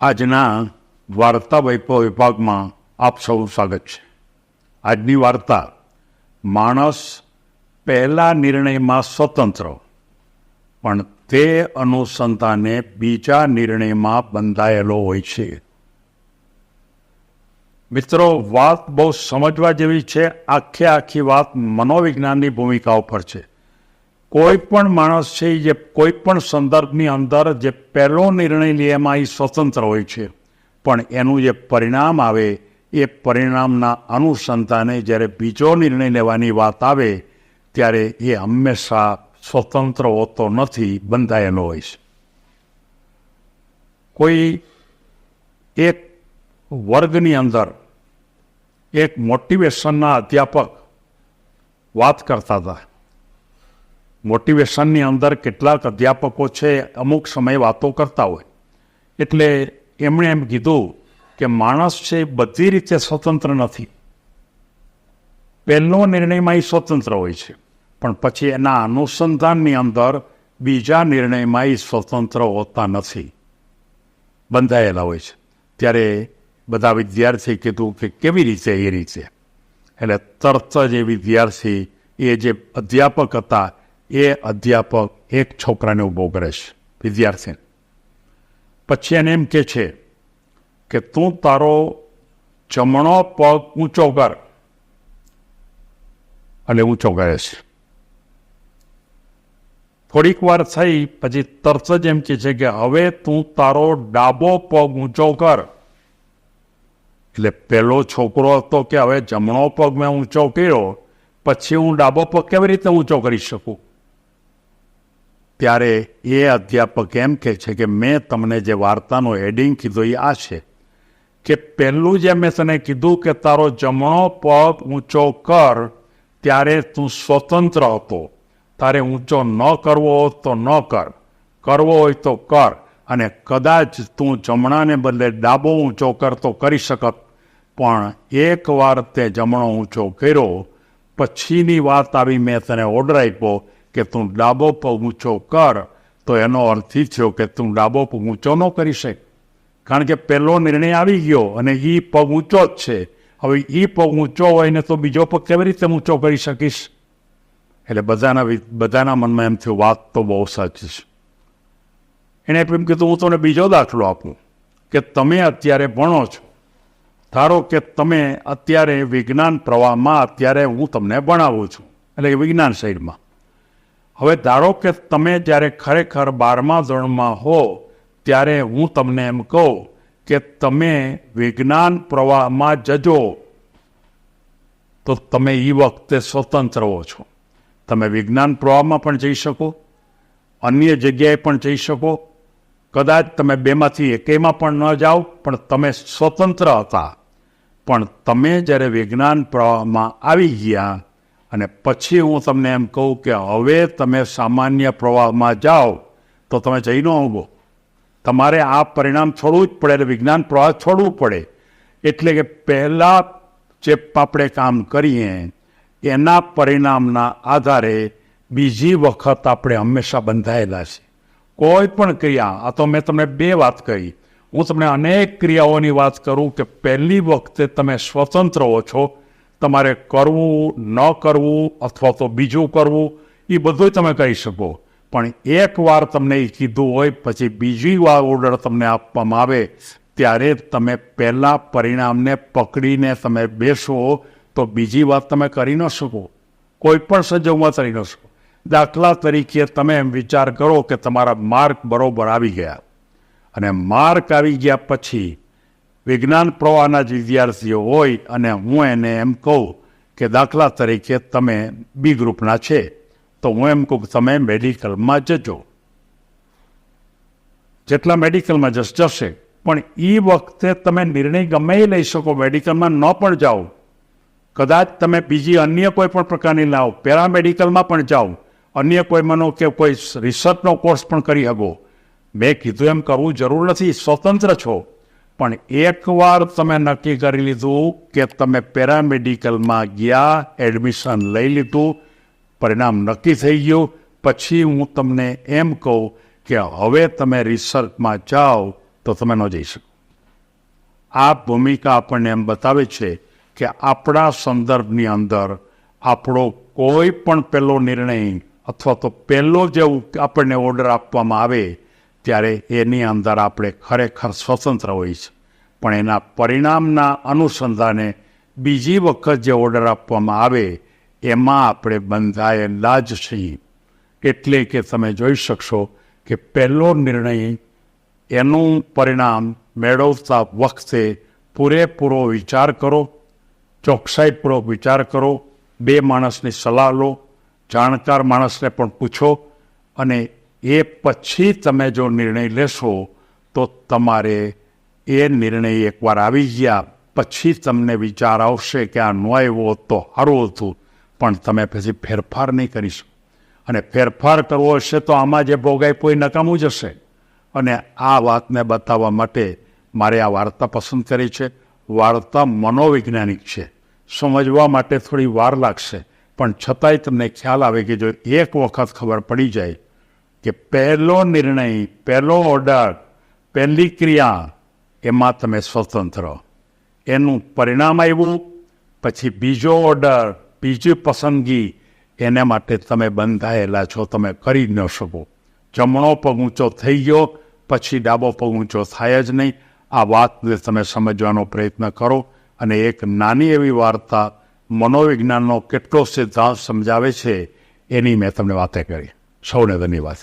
આજના વાર્તા વૈભવ વિભાગમાં આપ સૌ સ્વાગત છે. આજની વાર્તા, માણસ પહેલા નિર્ણયમાં સ્વતંત્ર, પણ તે અનુસંધાને બીજા નિર્ણયમાં બંધાયેલો હોય છે. મિત્રો, વાત બહુ સમજવા જેવી છે. આખે આખી વાત મનોવિજ્ઞાનની ભૂમિકા ઉપર છે. કોઈ પણ માણસ છે જે કોઈ પણ સંદર્ભની અંદર જે પહેલો નિર્ણય લે એમાં એ સ્વતંત્ર હોય છે. પણ એનું જે પરિણામ આવે, એ પરિણામના અનુસંધાને જ્યારે બીજો નિર્ણય લેવાની વાત આવે, ત્યારે એ હંમેશા સ્વતંત્ર હોતો નથી, બંધાયેલો હોય છે. કોઈ એક વર્ગની અંદર એક મોટિવેશનના અધ્યાપક વાત કરતા હતા. મોટિવેશનની અંદર કેટલાક અધ્યાપકો છે, અમુક સમય વાતો કરતા હોય. એટલે એમણે એમ કીધું કે માણસ છે, બધી રીતે સ્વતંત્ર નથી. પહેલો નિર્ણયમાં એ સ્વતંત્ર હોય છે. પણ પછી એના અનુસંધાનની અંદર બીજા નિર્ણયમાં એ સ્વતંત્ર હોતા નથી. બંધાયેલા હોય છે. ત્યારે બધા વિદ્યાર્થી કીધું કે કેવી રીતે એ રીતે? એટલે તરત જ એ વિદ્યાર્થી, એ જે અધ્યાપક હતા એ અધ્યાપક એક છોકરાને ઊભો કરે છે, વિદ્યાર્થીને. પછી એને એમ કે છે કે તું તારો જમણો પગ ઊંચો કર. એટલે ઊંચો કરે છે. થોડીક વાર થઈ, પછી તરત જ એમ કે છે કે હવે તું તારો ડાબો પગ ઊંચો કર. એટલે પેલો છોકરો હતો કે હવે જમણો પગ મેં ઊંચો કર્યો, પછી હું ડાબો પગ કેવી રીતે ઊંચો કરી શકું? ત્યારે એ અધ્યાપક એમ કહે છે કે મેં તમને જે વાર્તાનો હેડિંગ કીધું એ આ છે કે પહેલું જે મેં તને કીધું કે તારો જમણો પગ ઊંચો કર, ત્યારે તું સ્વતંત્ર હતો. તારે ઊંચો ન કરવો તો ન કર. કરવો હોય તો કર અને કદાચ તું જમણાને બદલે ડાબો ઊંચો કર તો કરી શકત. પણ એકવાર તે જમણો ઊંચો કર્યો, પછીની વાત આવી મેં તને ઓર્ડર આપ્યો કે તું ડાબો પગ ઊંચો કર, તો એનો અર્થ એ થયો કે તું ડાબો પગ ઊંચો ન કરી શક. કારણ કે પહેલો નિર્ણય આવી ગયો અને એ પગ ઊંચો જ છે. હવે એ પગ ઊંચો હોય ને તો બીજો પગ કેવી રીતે ઊંચો કરી શકીશ? એટલે બધાના બધાના મનમાં એમ થયું, વાત તો બહુ સાચી છે. એણે એમ કીધું, હું તમને બીજો દાખલો આપું, કે તમે અત્યારે ભણો છો. ધારો કે તમે અત્યારે વિજ્ઞાન પ્રવાહમાં અત્યારે હું તમને ભણાવું છું. એટલે વિજ્ઞાન સાઈડમાં હવે ધારો કે તમે જ્યારે ખરેખર બારમા ધોરણમાં હો, ત્યારે હું તમને એમ કહું કે તમે વિજ્ઞાન પ્રવાહમાં જજો, તો તમે એ વખતે સ્વતંત્ર હો છો. તમે વિજ્ઞાન પ્રવાહમાં પણ જઈ શકો, અન્ય જગ્યાએ પણ જઈ શકો. કદાચ તમે બેમાંથી એકેયમાં પણ ન જાઓ, પણ તમે સ્વતંત્ર હતા. પણ તમે જ્યારે વિજ્ઞાન પ્રવાહમાં આવી ગયા અને પછી હું તમને એમ કહું કે હવે તમે સામાન્ય પ્રવાહમાં જાઓ, તો તમે જઈ ન ઊભો તમારે આ પરિણામ છોડવું જ પડે એટલે વિજ્ઞાન પ્રવાહ છોડવું પડે. એટલે કે પહેલાં જે આપણે કામ કરીએ, એના પરિણામના આધારે બીજી વખત આપણે હંમેશા બંધાયેલા છે. કોઈ પણ ક્રિયા, આ તો મેં તમને બે વાત કહી. હું તમને અનેક ક્રિયાઓની વાત કરું કે પહેલી વખતે તમે સ્વતંત્ર હો છો તમારે કરવું, ન કરવું અથવા તો બીજું કરવું, એ બધું તમે કરી શકો. પણ એક વાર તમને એ કીધું હોય, પછી બીજી વાર ઓર્ડર તમને આપવામાં આવે, ત્યારે તમે પહેલાં પરિણામને પકડીને તમે બેસો, તો બીજી વાત તમે કરી ન શકો. કોઈ પણ સંજોગમાં કરી ન શકો. દાખલા તરીકે તમે એમ વિચાર કરો કે તમારા માર્ક બરોબર આવી ગયા. અને માર્ક આવી ગયા પછી વિજ્ઞાન પ્રવાહના જ વિદ્યાર્થીઓ હોય અને હું એને એમ કહું કે દાખલા તરીકે તમે બી ગ્રુપના છે, તો હું એમ કહું તમે મેડિકલમાં જજો. જેટલા મેડિકલમાં જશ, જશે. પણ એ વખતે તમે નિર્ણય ગમે એ લઈ શકો, મેડિકલમાં ન પણ જાઓ. કદાચ તમે બીજી અન્ય કોઈ પણ પ્રકારની લાવો, પેરામેડિકલમાં પણ જાઓ. અન્ય કોઈ મનો કે કોઈ રિસર્ચનો કોર્સ પણ કરી શકો મેં કીધું એમ કરવું જરૂર નથી, સ્વતંત્ર છો. પણ એકવાર તમે નક્કી કરી લીધું કે તમે પેરામેડિકલમાં ગયા, એડમિશન લઈ લીધું, પરિણામ નક્કી થઈ ગયું, પછી હું તમને એમ કહું કે હવે તમે રિસર્ચમાં જાઓ તો તમે ન જઈ શકો. આ ભૂમિકા આપણને એમ બતાવે છે કે આપણા સંદર્ભની અંદર આપણો કોઈ પણ પહેલો નિર્ણય અથવા તો પહેલો જે આપણને ઓર્ડર આપવામાં આવે ત્યારે એની અંદર આપણે ખરેખર સ્વતંત્ર હોઈએ છીએ પણ એના પરિણામના અનુસંધાને બીજી વખત જે ઓર્ડર આપવામાં આવે, એમાં આપણે બંધાયેલા જ છીએ એટલે કે તમે જોઈ શકશો કે પહેલો નિર્ણય એનું પરિણામ મેળવતા વખતે પૂરેપૂરો વિચાર કરો ચોકસાઈપૂર્વક વિચાર કરો, બે માણસની સલાહ લો, જાણકાર માણસને પણ પૂછો અને એ પછી તમે જો નિર્ણય લેશો, તો તમારે એ નિર્ણય એકવાર આવી ગયા, પછી તમને વિચાર આવશે કે આ ન આવ્યો તો સારું હતું. પણ તમે પછી ફેરફાર નહીં કરી શકો. અને ફેરફાર કરવો હશે તો આમાં જે ભોગાય કોઈ નકામું જ હશે. અને આ વાતને બતાવવા માટે મારે આ વાર્તા પસંદ કરી છે. વાર્તા મનોવૈજ્ઞાનિક છે. સમજવા માટે થોડી વાર લાગશે. પણ છતાંય તમને ખ્યાલ આવે કે જો એક વખત ખબર પડી જાય કે પહેલો નિર્ણય, પહેલો ઓર્ડર, પહેલી ક્રિયા એમાં તમે સ્વતંત્ર એનું પરિણામ આવ્યું, પછી બીજો ઓર્ડર, બીજી પસંદગી, એને માટે તમે બંધાયેલા છો, તમે કરી ન શકો. જમણો પગ ઊંચો થઈ ગયો, પછી ડાબો પગ ઊંચો થાય જ નહીં. આ વાતને તમે સમજવાનો પ્રયત્ન કરો. અને એક નાની એવી વાર્તા મનોવિજ્ઞાનનો કેટલો સિદ્ધાંત સમજાવે છે, એની મેં તમને વાતે કરી. સૌને ધન્યવાદ